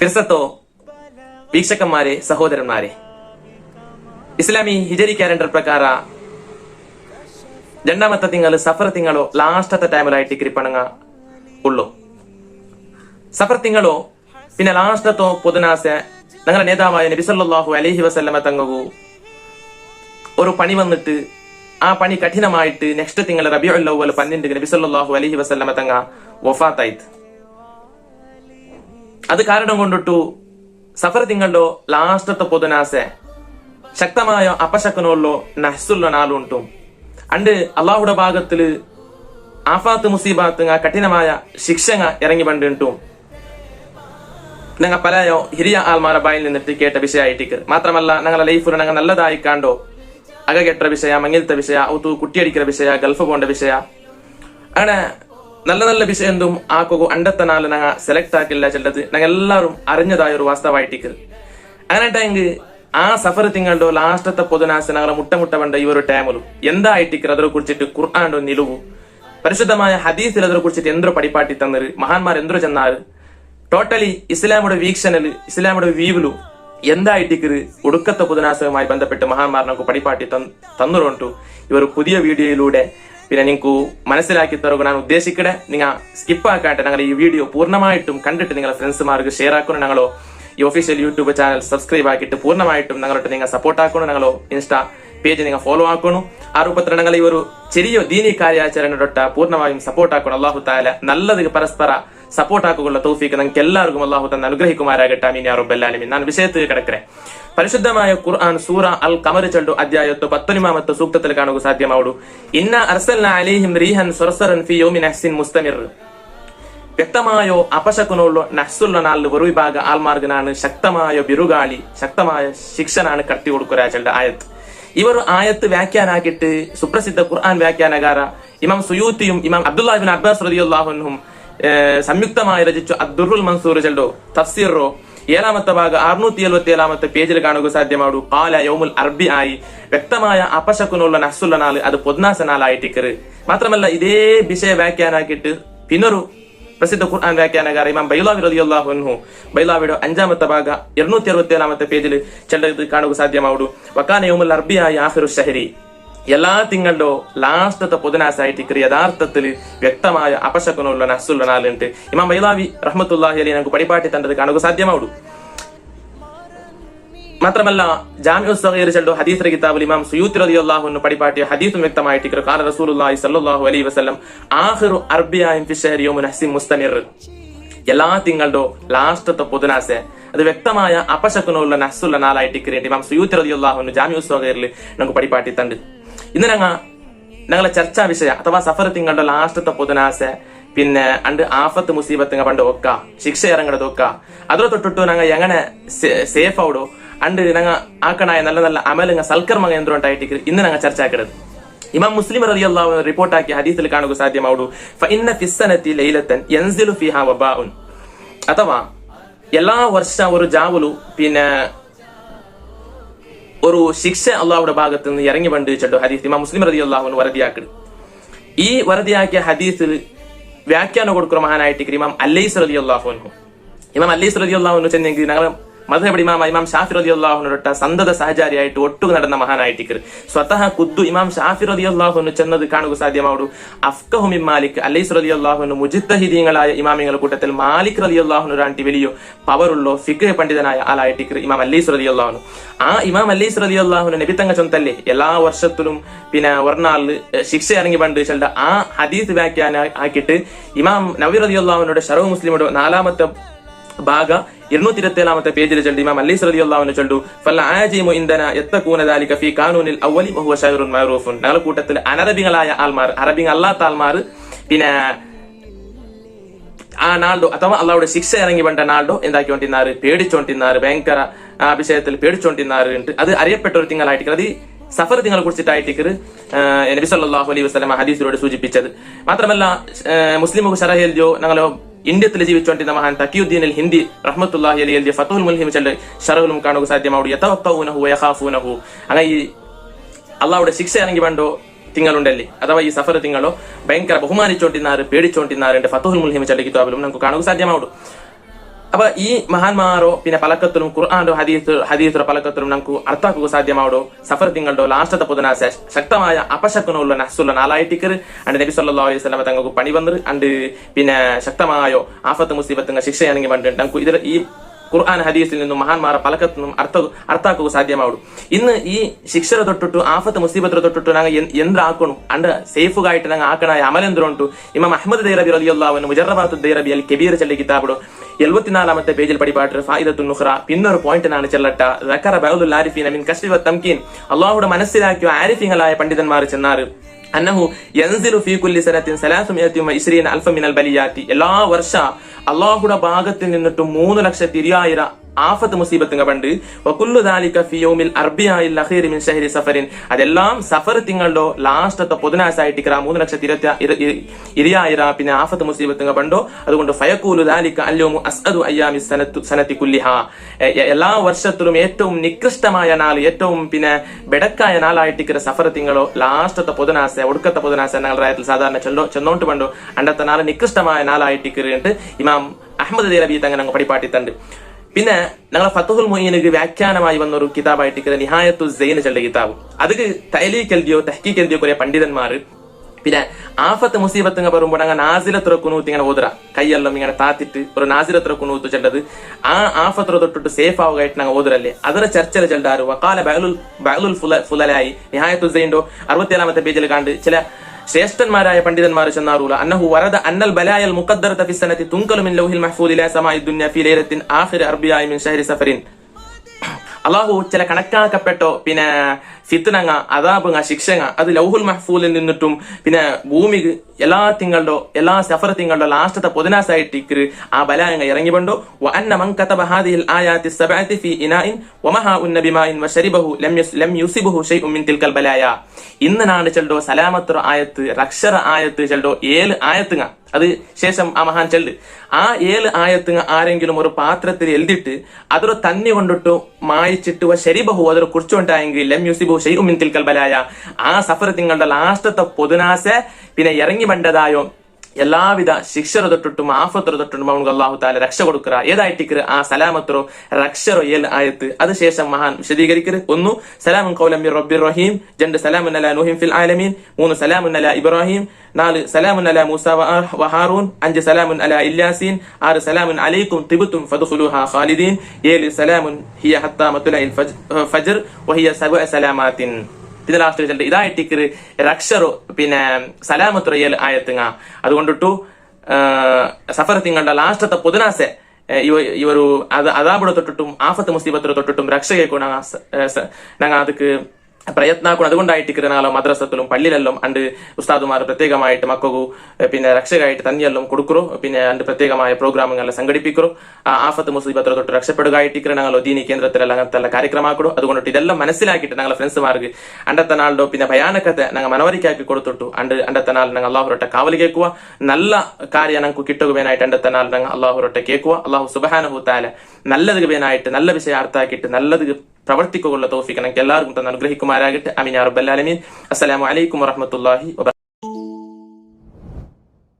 ഫിർസത്തോ ವೀಕ್ಷಕಮ್ಮಾರೆ ಸಹೋದರನ್ಮಾರೆ ಇಸ್ಲಾಮಿ Hijri calendar ಪ್ರಕಾರ രണ്ടാമത്ത തിങ്കള് സഫർ തിങ്കളോ ലാസ്റ്റത്തെ ടൈമിലായിട്ട് കിരിപ്പണങ്ങ ഉള്ളു സഫർ തിങ്കളോ പിന്നെ ലാസ്റ്റത്തോ പൊതുനാസ ഞങ്ങളുടെ നേതാവായ നബിസല്ലാഹു അലഹി വസല്ലമ തങ്ങകു ഒരു പണി വന്നിട്ട് ആ പണി കഠിനമായിട്ട് നെക്സ്റ്റ് തിങ്കൾ റബിയുൽ അവൽ പന്നിണ്ട് നബിസല്ലാഹു അലഹി വസല്ലമ തങ്ങ വഫാത്തായിട്ട് അത് കാരണം കൊണ്ടിട്ടു സഫർ തിంగల్లో ലാസ്റ്റത്തെ పొదునాసే ശക്തമായ അപ്പശക്കനോളോ നഹ്സുള്ള നാളുണ്ടും. അണ്ട് അള്ളാഹുടെ ഭാഗത്തിൽ ആഫാത്ത് മുസീബാത്ത് കഠിനമായ ശിക്ഷങ്ങ ഇറങ്ങി പണ്ടിട്ടും ഞങ്ങൾ പലയോ ഹിരിയ ആൽമാര ബായിൽ നിന്നിട്ട് കേട്ട വിഷയമായിട്ടിക്ക് മാത്രമല്ല ഞങ്ങളെ ലൈഫിൽ ഞങ്ങൾ നല്ലതായി കണ്ടോ? അകകെട്ട വിഷയ മങ്ങിലത്തെ വിഷയ ഔത്തു കുട്ടിയടിക്കുന്ന വിഷയ ഗൾഫ് പോകേണ്ട വിഷയ. അങ്ങനെ നല്ല നല്ല വിഷയം ആ ആക്കോ അണ്ടത്തെ നാല് ഞങ്ങൾ സെലക്ട് ആക്കില്ല ചെല്ലത് ഞങ്ങൾ എല്ലാവരും അറിഞ്ഞതായ ഒരു വാസ്തവായിട്ടിക്കൽ അങ്ങനെ ടൈങ്ക് ആ സഫർ തിങ്ങളുടെ ലാസ്റ്റത്തെ പൊതുനാശ ഞങ്ങളെ മുട്ടമുട്ട മുട്ട വേണ്ട ഈ ഒരു ടൈമിലും എന്താ ആയിട്ടിക്കർ അതിനെ കുറിച്ചിട്ട് ഖുർആാന്റെ നിലവു? പരിശുദ്ധമായ ഹദീസിൽ അതിനെ കുറിച്ചിട്ട് എന്തോ പടിപ്പാട്ടി തന്നത് മഹാന്മാർ എന്തോ ചെന്നാറ് ടോട്ടലി ഇസ്ലാമുടെ വീക്ഷണൽ ഇസ്ലാമുടെ വീവിലു എന്തായിട്ടിക്കര് ഒടുക്കത്തെ പുതുനാശവുമായി ബന്ധപ്പെട്ട് മഹാന്മാരനൊക്കെ പഠിപ്പാട്ടി പടിപ്പാട്ടി തന്നുകൊണ്ടു ഇവർ പുതിയ വീഡിയോയിലൂടെ പിന്നെ നിങ്ങൾക്ക് മനസ്സിലാക്കി തരുക ഞാൻ ഉദ്ദേശിക്കടെ നിങ്ങൾ സ്കിപ്പ് ആക്കാട്ടെ ഞങ്ങൾ ഈ വീഡിയോ പൂർണമായിട്ടും കണ്ടിട്ട് നിങ്ങളെ ഫ്രണ്ട്സുമാർക്ക് ഷെയർ ആക്കണം ഞങ്ങളോ ഈ ഒഫീഷ്യൽ യൂട്യൂബ് ചാനൽ സബ്സ്ക്രൈബ് ആക്കിയിട്ട് പൂർണമായിട്ടും ഞങ്ങളോട്ട് നിങ്ങൾ സപ്പോർട്ട് ആക്കണം ഞങ്ങളോ ഇൻസ്റ്റാ പേജ് നിങ്ങൾ ഫോളോ ആക്കണം ആ രൂപത്തിൽ ഞങ്ങൾ ഈ ഒരു ചെറിയ ദീനി കാര്യാചരണ പൂർണമായും സപ്പോർട്ട് ആക്കണം അള്ളാഹു താല നല്ലത് പരസ്പര സപ്പോർട്ട് ആക്കുക തൗഫീക്ക് നിങ്ങൾക്ക് എല്ലാവർക്കും അള്ളാഹു തന്നെ അനുഗ്രഹിക്കുമാരാകട്ടെ അമീൻ യാറുബല്ലാലിമീൻ ഞാൻ വിഷയത്തിൽ കിടക്കരെ പരിശുദ്ധമായ ഖുർആൻ സൂറ അൽ കമർ ചണ്ടു അധ്യായത്ത് പത്തൊനിമാമത്തെ സൂക്തത്തിൽ കാണുക സാധ്യമാവുള്ളൂ. ഇന്ന റീഹൻ മുസ്തമിർ. വ്യക്തമായോ അപശക്കുനുള്ള നഹ്സുള്ള നാളിൽ ഒരു വിഭാഗ ആൽമാർഗനാണ് ശക്തമായ ബിരുഗാളി ശക്തമായ ശിക്ഷനാണ് കട്ടി കൊടുക്കുക ആയത്ത്. ഇവർ ആയത്ത് വ്യാഖ്യാനാക്കിയിട്ട് സുപ്രസിദ്ധ ഖുർആൻ വ്യാഖ്യാനകാര ഇമാം സുയൂത്തിയും ഇമാം അബ്ദുല്ലാഹിബിൻ അബ്ബാസ് റളിയല്ലാഹുനും സംയുക്തമായി രചിച്ചു അബ്ദുറുൽ മൻസൂർ ചെണ്ടോ തഫ്സീറോ. ഏഴാമത്തെ ഭാഗ അറുന്നൂറ്റി എഴുപത്തി ഏഴാമത്തെ പേജിൽ കാണുക സാധ്യമാടു. കാല യൗമുൽ അർബി ആയി വ്യക്തമായ അപശക്കുനുള്ള നസുള്ള നാൾ അത് പൊദ്നാസ നാളായിട്ടിക്കറ് മാത്രമല്ല ഇതേ വിഷയ വ്യാഖ്യാനാക്കിയിട്ട് പിന്നൊരു പ്രസിദ്ധ ഖുർആൻ വ്യാഖ്യാനകാര ഇമാം ബൈലാവി റളിയല്ലാഹു അൻഹു ബൈലാവിയുടെ അഞ്ചാമത്തെ ഭാഗ ഇരുന്നൂറ്റി അറുപത്തി ഏഴാമത്തെ പേജിൽ ചെല്ലത് കാണുക സാധ്യമാവുടു വക്കാന യൗമുൽ അർബിയായി ആഹിറു ഷഹരി എല്ലാ തിങ്കളുടെ ലാസ്റ്റത്തെ പൊതുനാസായിട്ട് ഇക്കറി യഥാർത്ഥത്തിൽ വ്യക്തമായ അപശക്കുനുള്ള നസുള്ള നാളുണ്ട് ഇമാം ബൈലാവി റഹ്മത്തുല്ലാഹി അലി നമുക്ക് പടിപാട്ടി തന്നത് കാണുക സാധ്യമാവുള്ളൂ. മാത്രമല്ല ജാമ്യു സഹീർ ഹദീസ് കിതാബുൽ ഇമാം സുയൂത്ത് റളിയല്ലാഹു പടിപാട്ടിയ ഹദീസും വ്യക്തമായിട്ട് കാല റസൂലുള്ളാഹി സ്വല്ലല്ലാഹു അലൈഹി വസല്ലം ആഖിറു അർബിയായും ഫി ഷഹരി യൗമുൻ ഹസിം മുസ്തമിർ എല്ലാ തിങ്കളുടെ ലാസ്റ്റത്തെ പൊതുനാസ അത് വ്യക്തമായ അപശക്കുനുള്ള നസുള്ള നാളായിട്ട് ഇമാം സുയൂത്ത് റളിയല്ലാഹു ജാമ്യു സഹീറിൽ നമുക്ക് പടിപാട്ടി തണ്ട്. ഇന്ന് ഞങ്ങൾ ഞങ്ങളെ ചർച്ചാ വിഷയ അഥവാ സഫർ തിങ്ങളുടെ ലാസ്റ്റത്തെ പൊതുനാസ പിന്നെ അണ്ട് ആഫത്ത് മുസീബത്ത് പണ്ട് ഒക്ക ശിക്ഷ ഇറങ്ങണത് ഒക്ക അതിനെ തൊട്ടിട്ട് ഞങ്ങൾ എങ്ങനെ സേഫ് ആവിടോ അണ്ട് ഞങ്ങൾ ആക്കണായ നല്ല നല്ല അമലങ്ങ സൽക്കർമ്മ എന്തുകൊണ്ടായിട്ട് ഇന്ന് ഞങ്ങൾ ചർച്ച ആക്കണത് ഇമാം മുസ്ലിം റളിയല്ലാഹു റിപ്പോർട്ടാക്കിയ ഹദീസിൽ കാണുക സാധ്യമാവുടു ഫഇന്ന യൻസിലു വബാഉൻ. അഥവാ എല്ലാ വർഷ ഒരു ജാവുലു പിന്നെ ഒരു ശിക്ഷ അള്ളാഹുടെ ഭാഗത്ത് നിന്ന് ഇറങ്ങി പണ്ട് വെച്ചിട്ട് ഹദീസ് ഇമാം മുസ്ലിം റതി അള്ളാഹുവിന് വരതിയാക്കിട് ഈ വരതിയാക്കിയ ഹദീസിൽ വ്യാഖ്യാനം കൊടുക്കുന്ന മഹാനായിട്ട് ഇമാം അല്ലൈസ് റതി അള്ളാഹുനു ഇമാം അല്ലൈസ് റതി അള്ളാഹുവിന് ചെന്നെങ്കിൽ ഞങ്ങൾ മധുബടി ഇമാം ഇമാം ഷാഫി റതി അള്ളാഹുനൊട്ട സന്തത സഹചാരിയായിട്ട് ഒട്ടുക നടന്ന മഹാനായിട്ട് സ്വതഹ കുദ്ദു ഇമാം ഷാഫി റതി അള്ളാഹുന് ചെന്നത് കാണുക സാധ്യമാവുള്ളൂ അഫ്കഹു ഇം മാലിക് അലൈസ് റതി അള്ളാഹുന് മുജിത്തഹിദീങ്ങളായ ഇമാമിങ്ങളുടെ കൂട്ടത്തിൽ മാലിക് റതി അള്ളാഹുന് വലിയോ പവറുള്ളോ ഫിഖ് പണ്ഡിതനായ ആളായിട്ട് ഇമാം അല്ലൈസ് റതി അള്ളാഹുനു ആ ഇമാം അല്ലൈസ് റതി അള്ളാഹുന് നബിത്തങ്ങ ചൊന്തല്ലേ എല്ലാ വർഷത്തിലും പിന്നെ ഒരെണ്ണാളിൽ ശിക്ഷ ഇറങ്ങി പണ്ട് ചെണ്ട ആ ഹദീസ് വ്യാഖ്യാന ആക്കിയിട്ട് ഇമാം നബി റതി അള്ളാഹുനോട് ഷറവ് മുസ്ലിമോട് നാലാമത്തെ ഭാഗ ഇരുന്നൂറ്റി ഇരുപത്തി ഏഴാമത്തെ പേജിൽ ചൊല്ലി ഇമാം അല്ലി സലി അള്ളാഹുവിനെ ചൊല്ലു ഫല്ല ആജിമു ഇന്ധന എത്ത ദാലിക ഫി കാനൂനിൽ അവലി വഹുവ ഷൈറുൻ മഅറൂഫുൻ. ഞങ്ങളുടെ കൂട്ടത്തിൽ അനറബികളായ ആൾമാർ അറബി അല്ലാത്ത ആൾമാർ പിന്നെ ആ നാൾഡോ അഥവാ അള്ളാഹുടെ ശിക്ഷ ഇറങ്ങി വേണ്ട നാൾഡോ എന്താക്കിക്കൊണ്ടിരുന്നാറ്? പേടിച്ചോണ്ടിരുന്നാറ് ഭയങ്കര ആ വിഷയത്തിൽ പേടിച്ചോണ്ടിരുന്നാറ് ഉണ്ട് അത് അറിയപ്പെട്ട ഒരു തിങ്കളായിട്ട് അത് സഫർ തിങ്ങളെ കുറിച്ചിട്ടായിട്ട് നബി സല്ലല്ലാഹു അലൈഹി വസല്ലം ഹദീസിലൂടെ സൂചിപ്പിച്ചത്. മാത്രമല്ല മുസ്ലിം ഷറഹേൽജോ ഞങ്ങളോ ഇന്ത്യത്തിൽ ജീവിച്ചുകൊണ്ടിരുന്ന മഹാൻ തക്കിയുദ്ദീൻ അൽ ഹിന്ദി റഹ്മത്തുല്ലാഹി അലി എൽദിയ ഫത്തുൽ മുൽഹിം ചെല്ല് ഷറഹുലും കാണുക സാധ്യമാവും യതവക്കൗനഹു യഹാഫൂനഹു അങ്ങനെ ഈ അള്ളാഹുടെ ശിക്ഷ ഇറങ്ങി വേണ്ടോ തിങ്ങളുണ്ടല്ലേ അഥവാ ഈ സഫർ തിങ്ങളോ ഭയങ്കര ബഹുമാനിച്ചോണ്ടിരുന്നാറ് പേടിച്ചോണ്ടിരുന്നാറ് ഫത്തുൽ മുൽഹിം ചെല്ല് കിതാബിലും നമുക്ക് കാണുക സാധ്യമാവുడు അപ്പൊ ഈ മഹാന്മാരോ പിന്നെ പലക്കത്തിലും ഖുർആാനോ ഹദീസ് ഹദീസുടെ പലക്കത്തിലും നമുക്ക് അർത്ഥാക്കുക സാധ്യമാവോ സഫർ തിങ്ങളുടെ ലാസ്റ്റത്തെ പുതുനാ ശക്തമായ അപശക്തനുള്ള നഹസുള്ള നാലായിട്ടിക്കർ അണ്ട് നബി സല്ലാ അലൈഹി സ്വലാമ തങ്ങൾക്ക് പണി വന്ന് അണ്ട് പിന്നെ ശക്തമായോ ആഫത്ത് മുസീബത്തങ്ങൾ ശിക്ഷയാണെങ്കിൽ വേണ്ടി നമുക്ക് ഇതിൽ ഈ ഖുർആൻ ഹദീസിൽ നിന്നും മഹാന്മാരെ പലക്കത്തു നിന്നും അർത്ഥ അർത്ഥാക്കുക സാധ്യമാവും ഇന്ന് ഈ ശിക്ഷ തൊട്ടിട്ടു ആഫത്ത് മുസീബത്ത് തൊട്ടിട്ടു ഞങ്ങൾ എന്താക്കണം അണ്ട് സേഫുകായിട്ട് നാങ്ങൾ ആക്കണ അമലെന്തോ ഉണ്ടു ഇമാം അഹമ്മദ് ദൈറബി അലിയുള്ള മുജറബാത്ത് ദൈറബി അൽ കബീർ ചെല്ലി കിതാബോ എഴുപത്തിനാലാമത്തെ പേജിൽ പഠിപ്പാട്ട് ഫായിദത്തു നുഹ്റ പിന്നൊരു പോയിന്റ് പോയിന്റിനാണ് ചെല്ലട്ട. റക്കറ ബൗദുൽ ആരിഫീൻ മിൻ കശ്ഫി തംകീൻ. അള്ളാഹുടെ മനസ്സിലാക്കിയ ആരിഫീങ്ങളായ പണ്ഡിതന്മാർ ചെന്നാറ്. അന്നഹു യൻസിലു ഫീ കുല്ലി സനത്തിൻ സലാസുമിയത്തി ഇസ്രീന അൽഫ മിനൽ ബലിയാത്തി. എല്ലാ വർഷ അള്ളാഹുടെ ഭാഗത്തിൽ നിന്നിട്ട് മൂന്ന് ലക്ഷത്തി ഇരുപതിനായിരം ആഫത്ത് മുസീബത്തുങ്ക പണ്ട്. ദാലിക ഫി യൗമിൽ അർബിയായിൽ മിൻ ഷഹരി സഫറിൻ. അതെല്ലാം സഫർ തിങ്ങളുടെ ലാസ്റ്റത്തെ പൊതുനാസായിട്ട് ഇക്കറ മൂന്ന് ലക്ഷത്തി ഇരുപത്തി ഇരിയായിര. പിന്നെ ആഫത്ത് മുസീബത്തുങ്ക പണ്ടോ? അതുകൊണ്ട് ഫയക്കൂലു ദാലിക അല്യോമു അസ്അദു അയ്യാമി സനത്തു സനത്തി കുല്ലിഹ. എല്ലാ വർഷത്തിലും ഏറ്റവും നികൃഷ്ടമായ നാൾ ഏറ്റവും പിന്നെ ബെടക്കായ നാളായിട്ടിക്കര സഫർ തിങ്കളോ ലാസ്റ്റത്തെ പൊതുനാസ ഒടുക്കത്തെ പൊതുനാസ ഞങ്ങളുടെ സാധാരണ ചെല്ലോ ചെന്നോണ്ട് പണ്ടോ? അണ്ടത്തെ നാൾ നികൃഷ്ടമായ നാളായിട്ടിക്കറിട്ട് ഇമാം അഹമ്മദ് ദേലബി തങ്ങനെ അങ്ങ് പടിപ്പാട്ടിത്തണ്ട് പിന്നെ ഞങ്ങളെ ഫത്തുഹുൽ മൊയ്യനൊരു വ്യാഖ്യാനമായി വന്ന ഒരു കിതാബായിട്ട് ഇക്കുന്ന നിഹായത്തു സെയിൻ ചെല്ലിയ കിതാബ്. അത് തൈലീക്ക് എഴുതിയോ തഹ്കീക്ക് എഴുതിയോ കുറെ പണ്ഡിതന്മാർ. പിന്നെ ആഫത്ത് മുസീബത്ത് എന്ന് പറയുമ്പോൾ അങ്ങനെ നാസിലത്തുറ കുനൂത്ത് ഇങ്ങനെ ഓതുറ കൈയെല്ലാം ഇങ്ങനെ താത്തിട്ട് ഒരു നാസിലത്തുറ കുനൂത്ത് ചെല്ലത് ആ ആഫത്ര തൊട്ടിട്ട് സേഫ് ആവുകയായിട്ട് ഞങ്ങൾ ഓതുറല്ലേ അതിനെ ചർച്ചയിൽ ചെല്ലാറ് വക്കാല ബഹലുൽ ബഹലുൽ ഫുല ഫുലായി നിഹായത്തു സെയിൻഡോ അറുപത്തിയേഴാമത്തെ പേജിൽ കണ്ട് ചില ശ്രേഷ്ഠന്മാരായ പണ്ഡിതന്മാർ ചെന്നാറൂല. അന്നഹു വരദ അന്നൽ ബലായൽ മുഖദ്ദറത ഫി സനതി തുങ്കലു മിൻ ലൗഹിൽ മഹ്ഫൂദിലെ സമായി ദുന്യ ഫിലേരത്തിൻ ആഹിർ അർബിയായി മിൻ ഷഹരി സഫറിൻ. അള്ളാഹു ചില കണക്കാക്കപ്പെട്ടോ? പിന്നെ ഫിത്തനങ്ങ അതാപങ്ങ ശിക്ഷങ്ങ അത് ലൗഹുൽ മഹ്ഫൂലിൽ നിന്നിട്ടും പിന്നെ ഭൂമി എല്ലാ തിങ്ങളുടെ എല്ലാ സഫർ തിങ്ങളുടെ ലാസ്റ്റത്തെ പൊതിനാസായിട്ട് ആ ബലായങ്ങ ഇറങ്ങി പണ്ടോ വഅന്ന മൻ കതബ ഹാദിഹിൽ സബഅതി ബിമാഇൻ വശരിബഹു ലം മിൻ തിൽക്കൽ ബലായ. ഇന്ന് നാണ് ചെൽഡോ സലാമത്തുറ ആയത്ത് റക്ഷറ ആയത്ത് ചെൽഡോ ഏഴ് ആയത്തുങ്ങ. അത് ശേഷം ആ മഹാൻ ചെല്ല് ആ ഏഴ് ആയത്തുങ്ങ ആരെങ്കിലും ഒരു പാത്രത്തിൽ എഴുതിയിട്ട് അതൊരു തന്നി കൊണ്ടിട്ട് മായിച്ചിട്ട് ശരിബഹു അതൊരു കുറിച്ചുകൊണ്ടായെങ്കിൽ ലം യുസിബു ഷെയ്ഉം മിൻ തിൽക്കൽ ബലായ. ആ സഫർ നിങ്ങളുടെ ലാസ്റ്റത്തെ പൊതുനാസ് പിന്നെ ഇറങ്ങി ബണ്ടതായോ എല്ലാവിധ ശിക്ഷರ തൊട്ടിട്ടും ആഫത്തറ തൊട്ടിട്ടും അവർക്ക് അള്ളാഹു താല രക്ഷ കൊടുക്കുക. ഏതായിട്ടിക്കറ്? ആ സലാമത്തറോ രക്ഷറോ ഏൽ ആയത്ത്. അതിനുശേഷം മഹാൻ വിശദീകരിക്കരുത് ഒന്ന് സലാമുൻ കൗലമി റബ്ബി റഹീം. രണ്ട് സലാമുൻ അല നൂഹിം ഫിൽ ആലമീൻ. മൂന്ന് സലാമുൻ അല ഇബ്രാഹിം. നാല് സലാമുൻ അല മൂസ വഹാറൂൻ ഹാറൂൻ. അഞ്ച് സലാമുൻ അല ഇല്ലാസീൻ ആറ് സലാമുൻ അലൈക്കും തിബുത്തും ഫദ്ഖുലുഹാ ഖാലിദീൻ. ഏഴ് സലാമുൻ ഹിയ ഹത്താ ഫജർ ഫജ്ർ വഹിയ സബ സലാമാത്തിൻ. ഇത് ലാസ്റ്റ് റിസൾട്ട് ഇതാ എട്ടിക്കറ് റക്ഷറു പിന്നെ സലാമത്തുറയൽ ആയത്തുങ്ങ അതുകൊണ്ടിട്ടു സഫർ തിങ്ങളുടെ ലാസ്റ്റത്തെ പൊതുനാസെ ಇವ ಇವರು ಅದ ಅದಾಬುಡ ತೊಟ್ಟಿಟ್ಟು ಆಫತ್ ಮುಸೀಬತ್ತರ ತೊಟ್ಟಿಟ್ಟು ರಕ್ಷೆಗೆ ನಂಗೆ ಅದಕ್ಕೆ പ്രയത്ന ആക്കണം അതുകൊണ്ടായിട്ട് നാളെ മദ്രസത്തിലും പള്ളിയിലെല്ലാം അണ്ട് ഉസ്താദുമാർ പ്രത്യേകമായിട്ട് മക്കൾക്കു പിന്നെ രക്ഷകായിട്ട് തന്നെയെല്ലാം കൊടുക്കറോ പിന്നെ അണ്ട് പ്രത്യേകമായ പ്രോഗ്രാമുകളെല്ലാം സംഘടിപ്പിക്കറോ ആ ആഫത്ത് മുസീബത്ര തൊട്ട് രക്ഷപ്പെടുകയായിട്ട് ഞങ്ങൾ ദീനി കേന്ദ്രത്തിലെല്ലാം അങ്ങനത്തെ ಎಲ್ಲ ಕಾರ್ಯಕ್ರಮ ಆಕಡು അതുകൊണ്ടിട്ട് ഇതെല്ലാം മനസ്സിലാക്കിയിട്ട് ഞങ്ങളെ ഫ്രണ്ട്സ്മാർക്ക് അണ്ടത്തെ നാളുടെ പിന്നെ ഭയാനകത്തെ ഞങ്ങൾ മനവരിക്കാക്കി കൊടുത്തിട്ടു അണ്ട് അണ്ടത്തെ നാൾ ഞങ്ങൾ അള്ളാഹുരൊട്ടെ കാവൽ കേൾക്കുക നല്ല ಕಾರ್ಯ ഞങ്ങൾക്ക് കിട്ടുകയായിട്ട് അണ്ടത്തെ നാൾ ഞങ്ങൾ അള്ളാഹുരൊട്ടെ കേൾക്കുക അള്ളാഹു സുബഹാനഹു താല നല്ലത് വേനായിട്ട് നല്ല വിഷയം അർത്ഥാക്കിയിട്ട് നല്ലത് പ്രവർത്തിക്കുള്ള തോഫിക്ക് എല്ലാവർക്കും തന്നെ അനുഗ്രഹിക്കുമാരാകട്ടെ അമിനാർ റബ്ബല്ലാലമീൻ അസ്സലാമു അലൈക്കും വറഹ്മത്തുള്ളാഹി വബറകാതുഹു